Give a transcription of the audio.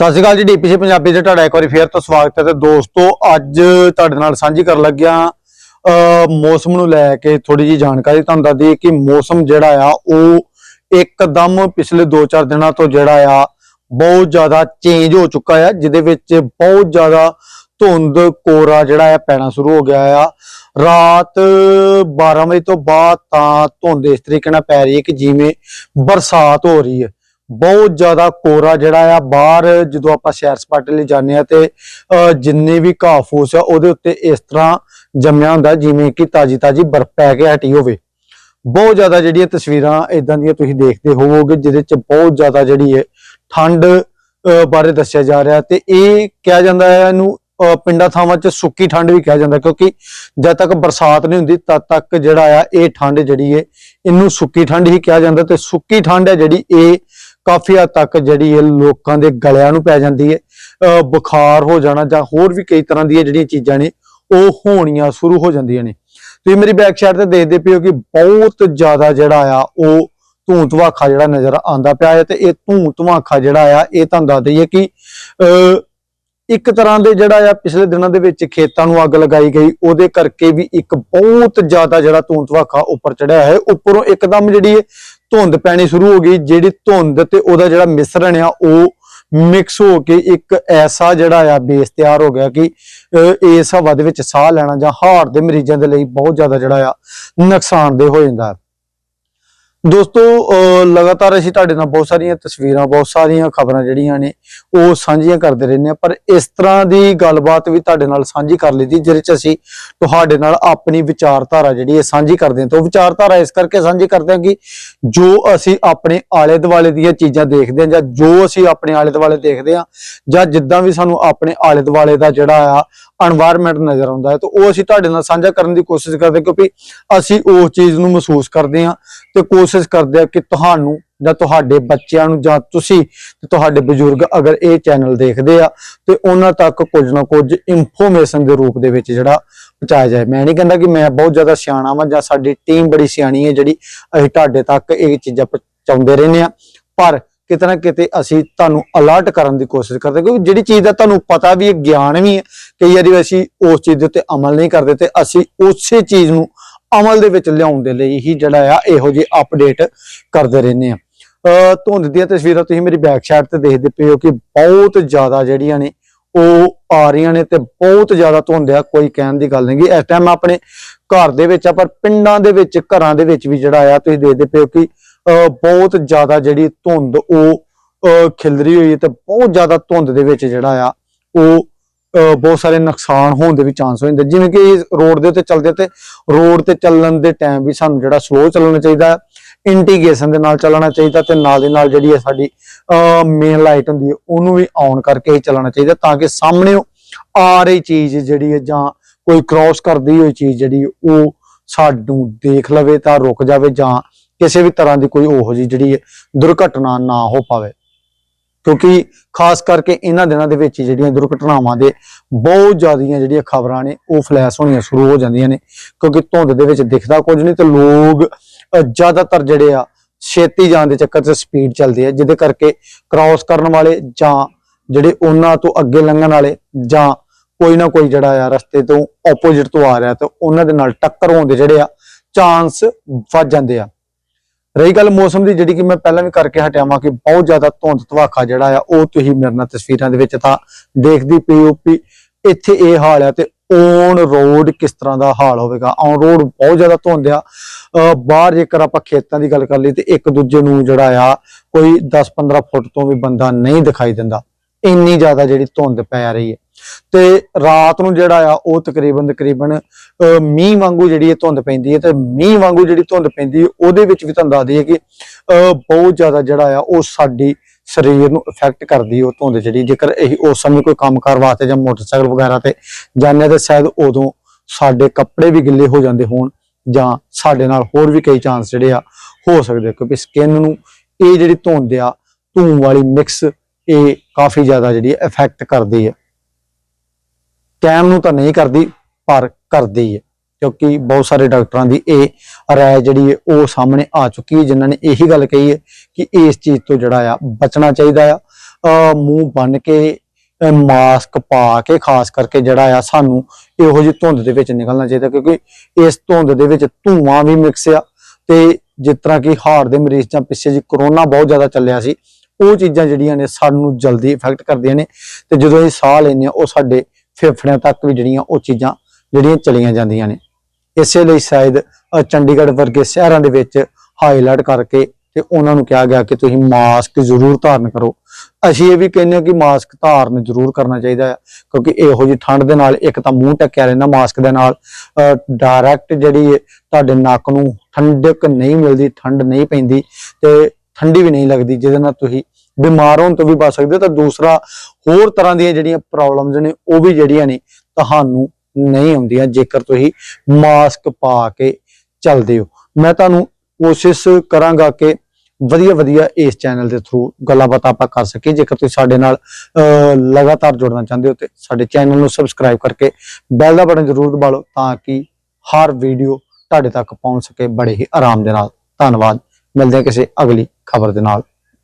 ਸਤਿ ਸ਼੍ਰੀ ਅਕਾਲ ਜੀ, ਡੀਪੀਸੀ ਪੰਜਾਬੀ ਦੇ ਤੁਹਾਡਾ ਇੱਕ ਵਾਰੀ ਫੇਰ ਤੋਂ ਸਵਾਗਤ ਹੈ ਤੇ ਦੋਸਤੋ, ਅੱਜ ਤੁਹਾਡੇ ਨਾਲ ਸਾਂਝੀ ਕਰਨ ਲੱਗਿਆ ਅ ਮੌਸਮ ਨੂੰ ਲੈ ਕੇ ਥੋੜੀ ਜੀ ਜਾਣਕਾਰੀ ਤੁਹਾਨੂੰ ਦੱਸ ਦਈਏ ਕਿ ਮੌਸਮ ਜਿਹੜਾ ਆ, ਉਹ ਇੱਕਦਮ ਪਿਛਲੇ 2-4 ਦਿਨਾਂ ਤੋਂ ਜਿਹੜਾ ਆ, ਬਹੁਤ ਜ਼ਿਆਦਾ ਚੇਂਜ ਹੋ ਚੁੱਕਾ ਆ, ਜਿਹਦੇ ਵਿੱਚ ਬਹੁਤ ਜ਼ਿਆਦਾ ਧੁੰਦ ਕੋਰਾ ਜਿਹੜਾ ਆ, ਪੈਣਾ ਸ਼ੁਰੂ ਹੋ ਗਿਆ ਆ। ਰਾਤ 12 ਵਜੇ ਤੋਂ ਬਾਅਦ ਤਾਂ ਧੁੰਦ ਇਸ ਤਰੀਕੇ ਨਾਲ ਪੈ ਰਹੀ ਹੈ ਕਿ ਜਿਵੇਂ ਬਰਸਾਤ ਹੋ ਰਹੀ ਹੈ। ਬਹੁਤ ਜ਼ਿਆਦਾ ਕੋਰਾ ਜਿਹੜਾ ਆ, ਬਾਹਰ ਜਦੋਂ ਆਪਾਂ ਸੈਰ ਸਪਾਟੇ ਲਈ ਜਾਂਦੇ ਆ ਤੇ ਜਿੰਨੇ ਵੀ ਘਾਹ ਫੂਸ ਆ, ਉਹਦੇ ਉੱਤੇ ਇਸ ਤਰ੍ਹਾਂ ਜੰਮਿਆ ਹੁੰਦਾ, ਜਿਵੇਂ ਕਿ ਤਾਜੀ ਤਾਜੀ ਬਰਫ਼ ਪੈ ਕੇ ਹਟੀ ਹੋਵੇ। ਬਹੁਤ ਜ਼ਿਆਦਾ ਜਿਹੜੀਆਂ ਤਸਵੀਰਾਂ ਇਦਾਂ ਦੀਆਂ ਤੁਸੀਂ ਦੇਖਦੇ ਹੋਵੋਗੇ, ਜਿਹਦੇ ਚ ਬਹੁਤ ਜ਼ਿਆਦਾ ਜਿਹੜੀ ਹੈ ਠੰਡ ਬਾਰੇ ਦੱਸਿਆ ਜਾ ਰਿਹਾ ਤੇ ਇਹ ਕਿਹਾ ਜਾਂਦਾ ਹੈ, ਇਹਨੂੰ ਪਿੰਡਾਂ ਥਾਵਾਂ 'ਚ ਸੁੱਕੀ ਠੰਡ ਵੀ ਕਿਹਾ ਜਾਂਦਾ, ਕਿਉਂਕਿ ਜਦ ਤੱਕ ਬਰਸਾਤ ਨਹੀਂ ਹੁੰਦੀ, ਤਦ ਤੱਕ ਜਿਹੜਾ ਆ, ਇਹ ਠੰਡ ਜਿਹੜੀ ਹੈ ਇਹਨੂੰ ਸੁੱਕੀ ਠੰਡ ਹੀ ਕਿਹਾ ਜਾਂਦਾ ਤੇ ਸੁੱਕੀ ਠੰਡ ਹੈ ਜਿਹੜੀ, ਇਹ ਕਾਫੀ ਹੱਦ ਤੱਕ ਜਿਹੜੀ ਇਹ ਲੋਕਾਂ ਦੇ ਗਲਿਆਂ ਨੂੰ ਪੈ ਜਾਂਦੀ ਹੈ ਬੁਖਾਰ ਹੋ ਜਾਣਾ ਜਾਂ ਹੋਰ ਵੀ ਕਈ ਤਰ੍ਹਾਂ ਦੀਆਂ ਜਿਹੜੀਆਂ ਚੀਜ਼ਾਂ ਨੇ, ਉਹ ਹੋਣੀਆਂ ਸ਼ੁਰੂ ਹੋ ਜਾਂਦੀਆਂ ਨੇ। ਤੁਸੀਂ ਮੇਰੀ ਬੈਕ ਸਾਈਡ ਤੇ ਦੇਖਦੇ ਪਿਓ ਕਿ ਬਹੁਤ ਜ਼ਿਆਦਾ ਜਿਹੜਾ ਆ, ਉਹ ਧੂੰ ਧਵਾਖਾ ਜਿਹੜਾ ਨਜ਼ਰ ਆਂਦਾ ਪਿਆ ਹੈ ਤੇ ਇਹ ਧੂੰ ਧਵਾਖਾ ਜਿਹੜਾ ਆ, ਇਹ ਤੁਹਾਨੂੰ ਦੱਸ ਦਈਏ ਕਿ, ਅਹ ਇੱਕ ਤਰ੍ਹਾਂ ਦੇ ਜਿਹੜਾ ਆ, ਪਿਛਲੇ ਦਿਨਾਂ ਦੇ ਵਿੱਚ ਖੇਤਾਂ ਨੂੰ ਅੱਗ ਲਗਾਈ ਗਈ, ਉਹਦੇ ਕਰਕੇ ਵੀ ਇੱਕ ਬਹੁਤ ਜ਼ਿਆਦਾ ਜਿਹੜਾ ਧੂੰ ਧਵਾਖਾ ਉੱਪਰ ਚੜਿਆ ਹੈ। ਉੱਪਰੋਂ ਇੱਕਦਮ ਜਿਹੜੀ ਇਹ ਧੁੰਦ ਪੈਣੀ ਸ਼ੁਰੂ ਹੋ ਗਈ, ਜਿਹੜੀ ਧੁੰਦ ਤੇ ਉਹਦਾ ਜਿਹੜਾ ਮਿਸਰਣ ਆ, ਉਹ ਮਿਕਸ ਹੋ ਕੇ ਇੱਕ ਐਸਾ ਜਿਹੜਾ ਆ ਬੇਸ ਤਿਆਰ ਹੋ ਗਿਆ ਕਿ ਇਸ ਹਵਾ ਦੇ ਵਿੱਚ ਸਾਹ ਲੈਣਾ ਜਾਂ ਹਾਰਟ ਦੇ ਮਰੀਜ਼ਾਂ ਦੇ ਲਈ ਬਹੁਤ ਜ਼ਿਆਦਾ ਜਿਹੜਾ ਆ ਨੁਕਸਾਨਦੇਹ ਹੋ ਜਾਂਦਾ। ਹੈ ਦੋਸਤੋ ਲਗਾਤਾਰ ਅਸੀਂ ਤੁਹਾਡੇ ਨਾਲ ਬਹੁਤ ਸਾਰੀਆਂ ਤਸਵੀਰਾਂ, ਬਹੁਤ ਸਾਰੀਆਂ ਖਬਰਾਂ ਜਿਹੜੀਆਂ ਨੇ, ਉਹ ਸਾਂਝੀਆਂ ਕਰਦੇ ਰਹਿੰਦੇ ਆ ਪਰ ਇਸ ਤਰ੍ਹਾਂ ਦੀ ਗੱਲਬਾਤ ਵੀ ਤੁਹਾਡੇ ਨਾਲ ਸਾਂਝੀ ਕਰ ਲਈਦੀ ਜਿਹਦੇ ਚ ਅਸੀਂ ਤੁਹਾਡੇ ਨਾਲ ਆਪਣੀ ਵਿਚਾਰਧਾਰਾ ਜਿਹੜੀ ਹੈ ਸਾਂਝੀ ਕਰਦੇ ਹਾਂ। ਤਾਂ ਵਿਚਾਰਧਾਰਾ ਇਸ ਕਰਕੇ ਸਾਂਝੀ ਕਰਦੇ ਹਾਂ ਕਿ ਜੋ ਅਸੀਂ ਆਪਣੇ ਆਲੇ ਦੁਆਲੇ ਦੀਆਂ ਚੀਜ਼ਾਂ ਦੇਖਦੇ ਹਾਂ, ਜਾਂ ਜੋ ਅਸੀਂ ਆਪਣੇ ਆਲੇ ਦੁਆਲੇ ਦੇਖਦੇ ਹਾਂ, ਜਾਂ ਜਿੱਦਾਂ ਵੀ ਸਾਨੂੰ ਆਪਣੇ ਆਲੇ ਦੁਆਲੇ ਦਾ ਜਿਹੜਾ ਆ এনवायरमेंट ਨਜ਼ਰ ਆਉਂਦਾ ਹੈ, ਤਾਂ ਉਹ ਅਸੀਂ ਤੁਹਾਡੇ ਨਾਲ ਸਾਂਝਾ ਕਰਨ ਦੀ ਕੋਸ਼ਿਸ਼ ਕਰਦੇ ਕਿਉਂਕਿ ਅਸੀਂ ਉਸ ਚੀਜ਼ ਨੂੰ ਮਹਿਸੂਸ ਕਰਦੇ ਹਾਂ ਤੇ ਕੋਸ਼ ਕੋਸ਼ਿਸ਼ ਕਰਦੇ ਆ ਕਿ ਤੁਹਾਨੂੰ ਜਾਂ ਤੁਹਾਡੇ ਬੱਚਿਆਂ ਨੂੰ ਜਾਂ ਤੁਸੀਂ ਤੁਹਾਡੇ ਬਜ਼ੁਰਗ ਅਗਰ ਇਹ ਚੈਨਲ ਦੇਖਦੇ ਆ ਤੇ ਉਹਨਾਂ ਤੱਕ ਕੁਝ ਨਾ ਕੁਝ ਇਨਫੋਰਮੇਸ਼ਨ ਦੇ ਰੂਪ ਦੇ ਵਿੱਚ ਜਿਹੜਾ ਪਹੁੰਚਾਇਆ ਜਾਏ। ਮੈਂ ਨਹੀਂ ਕਹਿੰਦਾ ਕਿ ਮੈਂ ਬਹੁਤ ਜ਼ਿਆਦਾ ਸਿਆਣਾ ਵਾਂ ਜਾਂ ਸਾਡੀ ਟੀਮ ਬੜੀ ਸਿਆਣੀ ਹੈ ਜਿਹੜੀ ਅਸੀਂ ਤੁਹਾਡੇ ਤੱਕ ਇਹ ਚੀਜ਼ਾਂ ਪਹੁੰਚਾਉਂਦੇ ਰਹਿੰਦੇ ਆ, ਪਰ ਕਿਤੇ ਨਾ ਕਿਤੇ ਅਸੀਂ ਤੁਹਾਨੂੰ ਅਲਰਟ ਕਰਨ ਦੀ ਕੋਸ਼ਿਸ਼ ਕਰਦੇ ਕਿਉਂਕਿ ਜਿਹੜੀ ਚੀਜ਼ ਦਾ ਤੁਹਾਨੂੰ ਪਤਾ ਵੀ ਹੈ, ਗਿਆਨ ਵੀ ਹੈ, ਕਈ ਵਾਰੀ ਅਸੀਂ ਉਸ ਚੀਜ਼ ਦੇ ਉੱਤੇ ਅਮਲ ਨਹੀਂ ਕਰਦੇ ਤੇ ਅਸੀਂ ਉਸੇ ਚੀਜ਼ ਨੂੰ ਅਮਲ ਦੇ ਵਿੱਚ ਲਿਆਉਣ ਦੇ ਲਈ ਹੀ ਜਿਹੜਾ ਆ, ਇਹੋ ਜਿਹੇ ਅਪਡੇਟ ਕਰਦੇ ਰਹਿੰਦੇ ਆ। ਧੁੰਦ ਦੀਆਂ ਤਸਵੀਰਾਂ ਤੁਸੀਂ ਮੇਰੀ ਬੈਕ ਸਾਈਡ ਤੇ ਦੇਖਦੇ ਪਏ ਹੋ ਕਿ ਬਹੁਤ ਜ਼ਿਆਦਾ ਜਿਹੜੀਆਂ ਨੇ, ਉਹ ਆ ਰਹੀਆਂ ਨੇ ਤੇ ਬਹੁਤ ਜ਼ਿਆਦਾ ਧੁੰਦ ਆ, ਕੋਈ ਕਹਿਣ ਦੀ ਗੱਲ ਨਹੀਂ ਇਸ ਟਾਈਮ ਆਪਣੇ ਘਰ ਦੇ ਵਿੱਚ ਆ, ਪਰ ਪਿੰਡਾਂ ਦੇ ਵਿੱਚ, ਘਰਾਂ ਦੇ ਵਿੱਚ ਵੀ ਜਿਹੜਾ ਆ, ਤੁਸੀਂ ਦੇਖਦੇ ਪਏ ਹੋ ਕਿ, ਅਹ ਬਹੁਤ ਜ਼ਿਆਦਾ ਜਿਹੜੀ ਧੁੰਦ ਉਹ ਖਿਲਰੀ ਹੋਈ ਹੈ ਤੇ ਬਹੁਤ ਜ਼ਿਆਦਾ ਧੁੰਦ ਦੇ ਵਿੱਚ ਜਿਹੜਾ ਆ, ਉਹ ਬਹੁਤ ਸਾਰੇ ਨੁਕਸਾਨ ਹੋਣ ਦੇ ਵੀ ਚਾਂਸ ਹੋ ਜਾਂਦੇ। ਜਿਵੇਂ ਕਿ ਰੋਡ ਦੇ ਉੱਤੇ ਚੱਲਦੇ ਤੇ ਰੋਡ ਤੇ ਚੱਲਣ ਦੇ ਟਾਈਮ ਵੀ ਸਾਨੂੰ ਜਿਹੜਾ ਸਲੋ ਚੱਲਣਾ ਚਾਹੀਦਾ ਇੰਟੀਗ੍ਰੇਸ਼ਨ ਦੇ ਨਾਲ ਚੱਲਣਾ ਚਾਹੀਦਾ ਤੇ ਨਾਲ ਦੇ ਨਾਲ ਜਿਹੜੀ ਹੈ ਸਾਡੀ ਮੇਨ ਲਾਈਟ ਹੁੰਦੀ ਹੈ, ਉਹਨੂੰ ਵੀ ਔਨ ਕਰਕੇ ਹੀ ਚੱਲਣਾ ਚਾਹੀਦਾ ਤਾਂ ਕਿ ਸਾਹਮਣੇ ਆ ਰਹੀ ਚੀਜ਼ ਜਿਹੜੀ ਹੈ ਜਾਂ ਕੋਈ ਕ੍ਰਾਸ ਕਰਦੀ ਹੋਈ ਚੀਜ਼ ਜਿਹੜੀ ਉਹ ਸਾਨੂੰ ਦੇਖ ਲਵੇ ਤਾਂ ਰੁਕ ਜਾਵੇ ਜਾਂ ਕਿਸੇ ਵੀ ਤਰ੍ਹਾਂ ਦੀ ਕੋਈ ਉਹੋ ਜਿਹੀ ਜਿਹੜੀ ਦੁਰਘਟਨਾ ਨਾ ਹੋ ਪਾਵੇ। ਕਿਉਂਕਿ ਖਾਸ ਕਰਕੇ ਇਹਨਾਂ ਦਿਨਾਂ ਦੇ ਵਿੱਚ ਹੀ ਜਿਹੜੀਆਂ ਦੁਰਘਟਨਾਵਾਂ ਦੇ ਬਹੁਤ ਜ਼ਿਆਦੀਆਂ ਜਿਹੜੀਆਂ ਖਬਰਾਂ ਨੇ, ਉਹ ਫਲੈਸ਼ ਹੋਣੀਆਂ ਸ਼ੁਰੂ ਹੋ ਜਾਂਦੀਆਂ ਨੇ, ਕਿਉਂਕਿ ਧੁੰਦ ਦੇ ਵਿੱਚ ਦਿਖਦਾ ਕੁਝ ਨਹੀਂ ਤੇ ਲੋਕ ਜ਼ਿਆਦਾਤਰ ਜਿਹੜੇ ਆ, ਛੇਤੀ ਜਾਣ ਦੇ ਚੱਕਰ 'ਚ ਸਪੀਡ ਚੱਲਦੇ ਆ ਜਿਹਦੇ ਕਰਕੇ ਕ੍ਰਾਸ ਕਰਨ ਵਾਲੇ ਜਾਂ ਜਿਹੜੇ ਉਹਨਾਂ ਤੋਂ ਅੱਗੇ ਲੰਘਣ ਵਾਲੇ ਜਾਂ ਕੋਈ ਨਾ ਕੋਈ ਜਿਹੜਾ ਆ ਰਸਤੇ ਤੋਂ ਆਪੋਜ਼ਿਟ ਤੋਂ ਆ ਰਿਹਾ ਤੇ ਉਹਨਾਂ ਦੇ ਨਾਲ ਟੱਕਰ ਹੋਣ ਦੇ ਜਿਹੜੇ ਆ ਚਾਂਸ ਵੱਧ ਜਾਂਦੇ ਆ। ਰਹੀ ਗੱਲ ਮੌਸਮ ਦੀ, ਜਿਹੜੀ ਕਿ ਮੈਂ ਪਹਿਲਾਂ ਵੀ ਕਰਕੇ ਹਟਿਆਵਾਂ ਕਿ ਬਹੁਤ ਜ਼ਿਆਦਾ ਧੁੰਦ, ਧਵਾਖਾ ਜਿਹੜਾ ਆ, ਉਹ ਤੁਸੀਂ ਮੇਰੇ ਨਾਲ ਤਸਵੀਰਾਂ ਦੇ ਵਿੱਚ ਤਾਂ ਦੇਖਦੀ ਪਈ ਹੋ ਵੀ ਇੱਥੇ ਇਹ ਹਾਲ ਆ ਤੇ ਔਨ ਰੋਡ ਕਿਸ ਤਰ੍ਹਾਂ ਦਾ ਹਾਲ ਹੋਵੇਗਾ? ਔਨ ਰੋਡ ਬਹੁਤ ਜ਼ਿਆਦਾ ਧੁੰਦ ਆ। ਬਾਹਰ ਜੇਕਰ ਆਪਾਂ ਖੇਤਾਂ ਦੀ ਗੱਲ ਕਰ ਲਈ ਤੇ ਇੱਕ ਦੂਜੇ ਨੂੰ ਜਿਹੜਾ ਆ, ਕੋਈ 10-15 ਫੁੱਟ ਤੋਂ ਵੀ ਬੰਦਾ ਨਹੀਂ ਦਿਖਾਈ ਦਿੰਦਾ। ਇੰਨੀ ਜ਼ਿਆਦਾ ਜਿਹੜੀ ਧੁੰਦ ਪੈ ਰਹੀ ਹੈ। ਤੇ ਰਾਤ ਨੂੰ ਜਿਹੜਾ ਆ, ਉਹ ਤਕਰੀਬਨ ਤਕਰੀਬਨ ਅਹ ਮੀਂਹ ਵਾਂਗੂ ਜਿਹੜੀ ਇਹ ਧੁੰਦ ਪੈਂਦੀ ਹੈ ਤੇ ਮੀਂਹ ਵਾਂਗੂ ਜਿਹੜੀ ਧੁੰਦ ਪੈਂਦੀ ਹੈ, ਉਹਦੇ ਵਿੱਚ ਵੀ ਤੁਹਾਨੂੰ ਦੱਸ ਦਈਏ ਕਿ ਬਹੁਤ ਜ਼ਿਆਦਾ ਜਿਹੜਾ ਆ, ਉਹ ਸਾਡੀ ਸਰੀਰ ਨੂੰ ਇਫੈਕਟ ਕਰਦੀ ਉਹ ਧੁੰਦ ਜਿਹੜੀ। ਜੇਕਰ ਇਹ ਉਸ ਸਮੇਂ ਕੋਈ ਕੰਮ ਕਾਰ ਵਾਸਤੇ ਜਾਂ ਮੋਟਰਸਾਈਕਲ ਵਗੈਰਾ ਤੇ ਜਾਂਦੇ ਹਾਂ ਤੇ ਸ਼ਾਇਦ ਉਦੋਂ ਸਾਡੇ ਕੱਪੜੇ ਵੀ ਗਿੱਲੇ ਹੋ ਜਾਂਦੇ ਹੋਣ ਜਾਂ ਸਾਡੇ ਨਾਲ ਹੋਰ ਵੀ ਕਈ ਚਾਂਸ ਜਿਹੜੇ ਆ ਹੋ ਸਕਦੇ ਕਿਉਂਕਿ ਸਕਿਨ ਨੂੰ ਇਹ ਜਿਹੜੀ ਧੁੰਦ ਆ ਧੂੰ ਵਾਲੀ ਮਿਕਸ ਇਹ ਕਾਫੀ ਜ਼ਿਆਦਾ ਜਿਹੜੀ ਇਫੈਕਟ ਕਰਦੀ ਹੈ। ਕੈਮ ਨੂੰ ਤਾਂ ਨਹੀਂ ਕਰਦੀ, ਪਰ ਕਰਦੀ ਹੈ, ਕਿਉਂਕਿ ਬਹੁਤ ਸਾਰੇ ਡਾਕਟਰਾਂ ਦੀ ਇਹ ਰਾਏ ਜਿਹੜੀ ਹੈ, ਉਹ ਸਾਹਮਣੇ ਆ ਚੁੱਕੀ ਹੈ, ਜਿਨ੍ਹਾਂ ਨੇ ਇਹੀ ਗੱਲ ਕਹੀ ਹੈ ਕਿ ਇਸ ਚੀਜ਼ ਤੋਂ ਜਿਹੜਾ ਆ, ਬਚਣਾ ਚਾਹੀਦਾ ਆ। ਮੂੰਹ ਬੰਨ ਕੇ ਮਾਸਕ ਪਾ ਕੇ, ਖਾਸ ਕਰਕੇ ਜਿਹੜਾ ਆ, ਸਾਨੂੰ ਇਹੋ ਜਿਹੀ ਧੁੰਦ ਦੇ ਵਿੱਚ ਨਿਕਲਣਾ ਚਾਹੀਦਾ, ਕਿਉਂਕਿ ਇਸ ਧੁੰਦ ਦੇ ਵਿੱਚ ਧੂਆਂ ਵੀ ਮਿਕਸ ਆ। ਤੇ ਜਿਸ ਤਰ੍ਹਾਂ ਕਿ ਹਾਰਟ ਦੇ ਮਰੀਜ਼ ਜਾਂ ਪਿੱਛੇ ਜੀ ਕਰੋਨਾ ਬਹੁਤ ਜ਼ਿਆਦਾ ਚੱਲਿਆ ਸੀ, ਉਹ ਚੀਜ਼ਾਂ ਜਿਹੜੀਆਂ ਨੇ ਸਾਨੂੰ ਜਲਦੀ ਇਫੈਕਟ ਕਰਦੀਆਂ ਨੇ। ਤੇ ਜਦੋਂ ਅਸੀਂ ਸਾਹ ਲੈਂਦੇ ਹਾਂ, ਉਹ ਸਾਡੇ ਫੇਫੜਿਆਂ ਤੱਕ ਵੀ ਜਿਹੜੀਆਂ ਉਹ ਚੀਜ਼ਾਂ ਜਿਹੜੀਆਂ ਚਲੀਆਂ ਜਾਂਦੀਆਂ ਨੇ। ਇਸੇ ਲਈ ਸ਼ਾਇਦ ਚੰਡੀਗੜ੍ਹ ਵਰਗੇ ਸ਼ਹਿਰਾਂ ਦੇ ਵਿੱਚ ਹਾਈਲਾਈਟ ਕਰਕੇ ਤੇ ਉਹਨਾਂ ਨੂੰ ਕਿਹਾ ਗਿਆ ਕਿ ਤੁਸੀਂ ਮਾਸਕ ਜ਼ਰੂਰ ਧਾਰਨ ਕਰੋ। ਅਸੀਂ ਇਹ ਵੀ ਕਹਿੰਦੇ ਹਾਂ ਕਿ ਮਾਸਕ ਧਾਰਨ ਜ਼ਰੂਰ ਕਰਨਾ ਚਾਹੀਦਾ ਹੈ, ਕਿਉਂਕਿ ਇਹੋ ਜਿਹੀ ਠੰਡ ਦੇ ਨਾਲ ਇੱਕ ਤਾਂ ਮੂੰਹ ਢੱਕਿਆ ਰਹਿੰਦਾ ਮਾਸਕ ਦੇ ਨਾਲ। ਡਾਇਰੈਕਟ ਜਿਹੜੀ ਤੁਹਾਡੇ ਨੱਕ ਨੂੰ ਠੰਡਕ ਨਹੀਂ ਮਿਲਦੀ, ਠੰਡ ਨਹੀਂ ਪੈਂਦੀ ਤੇ ਠੰਡੀ ਵੀ ਨਹੀਂ ਲੱਗਦੀ, ਜਿਹਦੇ ਨਾਲ ਤੁਸੀਂ ਬਿਮਾਰ ਹੋਣ ਤੋਂ ਵੀ ਬਚ ਸਕਦੇ ਹੋ, ਤਾਂ ਦੂਸਰਾ ਹੋਰ ਤਰ੍ਹਾਂ ਦੀਆਂ ਜਿਹੜੀਆਂ ਪ੍ਰੋਬਲਮਸ ਨੇ, ਉਹ ਵੀ ਜਿਹੜੀਆਂ ਨੇ, ਤੁਹਾਨੂੰ ਨਹੀਂ ਆਉਂਦੀਆਂ, ਜੇਕਰ ਤੁਸੀਂ ਮਾਸਕ ਪਾ ਕੇ ਚੱਲਦੇ ਹੋ। ਮੈਂ ਤੁਹਾਨੂੰ ਕੋਸ਼ਿਸ਼ ਕਰਾਂਗਾ ਕਿ ਵਧੀਆ ਵਧੀਆ ਇਸ ਚੈਨਲ ਦੇ ਥਰੂ ਗੱਲਾਂ ਬਾਤਾਂ ਆਪਾਂ ਕਰ ਸਕੀਏ। ਜੇਕਰ ਤੁਸੀਂ ਸਾਡੇ ਨਾਲ ਲਗਾਤਾਰ ਜੁੜਨਾ ਚਾਹੁੰਦੇ ਹੋ ਤੇ ਸਾਡੇ ਚੈਨਲ ਨੂੰ ਸਬਸਕ੍ਰਾਈਬ ਕਰਕੇ ਬੈਲ ਦਾ ਬਟਨ ਜ਼ਰੂਰ ਦਬਾ ਲਓ, ਤਾਂ ਕਿ ਹਰ ਵੀਡੀਓ ਤੁਹਾਡੇ ਤੱਕ ਪਹੁੰਚ ਸਕੇ। ਬੜੇ ਹੀ ਆਰਾਮ ਦੇ ਨਾਲ। ਧੰਨਵਾਦ। ਮਿਲਦੇ ਹਾਂ ਕਿਸੇ ਅਗਲੀ ਖਬਰ ਦੇ ਨਾਲ।